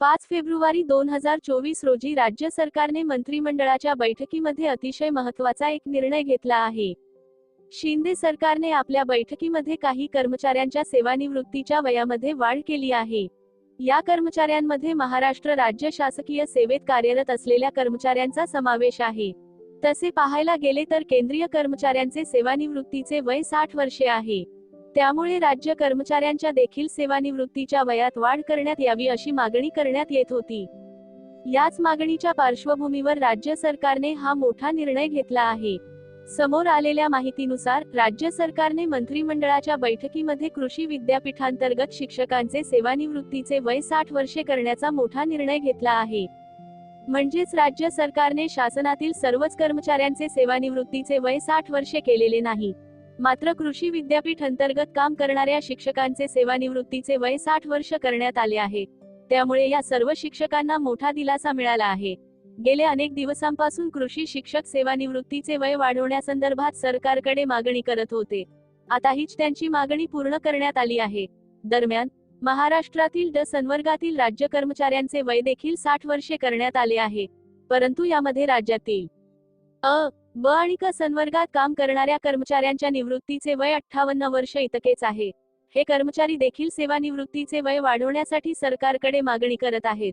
पाच फेब्रुवारी दोन हजार चोवीस रोजी राज्य सरकारने मंत्रिमंडळाच्या बैठकीमध्ये अतिशय महत्त्वाचा एक निर्णय घेतला आहे. शिंदे सरकारने आपल्या बैठकीमध्ये काही कर्मचाऱ्यांच्या सेवानिवृत्तीच्या वयामध्ये वाढ केली आहे. या कर्मचाऱ्यांमध्ये महाराष्ट्र राज्य शासकीय सेवेत कार्यरत असलेल्या कर्मचाऱ्यांचा समावेश आहे. तसे पाहायला गेले तर केंद्रीय कर्मचाऱ्यांचे सेवानिवृत्तीचे वय साठ वर्षे आहे. त्यामुळे राज्य कर्मचाऱ्यांच्या देखील सेवानिवृत्तीच्या वयात वाढ करण्यात यावी अशी मागणी करण्यात येत होती. याच मागणीच्या पार्श्वभूमीवर राज्य सरकारने हा मोठा निर्णय घेतला आहे. समोर आलेल्या माहितीनुसार राज्य सरकारने मंत्रिमंडळाच्या बैठकीमध्ये कृषी विद्यापीठांतर्गत शिक्षकांचे सेवानिवृत्तीचे वय साठ वर्षे करण्याचा मोठा निर्णय घेतला आहे. म्हणजेच राज्य सरकारने शासनातील सर्वच कर्मचाऱ्यांचे सेवानिवृत्तीचे वय साठ वर्षे केलेले नाही. मात्र कृषी विद्यापीठ अंतर्गत काम करणाऱ्या शिक्षकांचे सेवानिवृत्तीचे वय साठ वर्ष करण्यात आले आहे. त्यामुळे या सर्व शिक्षकांना मोठा दिलासा मिळाला आहे. गेले अनेक दिवसांपासून कृषी शिक्षक सेवानिवृत्तीचे वय वाढवण्यासंदर्भात सरकारकडे मागणी करत होते. आता हीच त्यांची मागणी पूर्ण करण्यात आली आहे. दरम्यान महाराष्ट्रातील ड संवर्गातील राज्य कर्मचाऱ्यांचे वय देखील साठ वर्षे करण्यात आले आहे. परंतु यामध्ये राज्यातील अ ब आणि क संवर्गात काम करणाऱ्या कर्मचाऱ्यांच्या निवृत्तीचे वय अठ्ठावन्न वर्ष इतकेच आहे. हे कर्मचारी देखील सेवानिवृत्तीचे वय वाढवण्यासाठी सरकारकडे मागणी करत आहेत.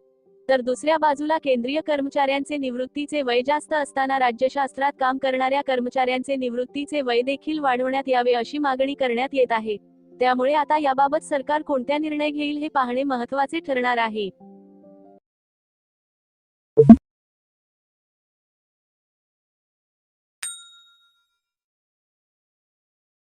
तर दुसऱ्या बाजूला केंद्रीय कर्मचाऱ्यांचे निवृत्तीचे वय जास्त असताना राज्यशास्त्रात काम करणाऱ्या कर्मचाऱ्यांचे निवृत्तीचे वय देखील वाढवण्यात यावे अशी मागणी करण्यात येत आहे. त्यामुळे आता याबाबत सरकार कोणत्या निर्णय घेईल हे पाहणे महत्त्वाचे ठरणार आहे.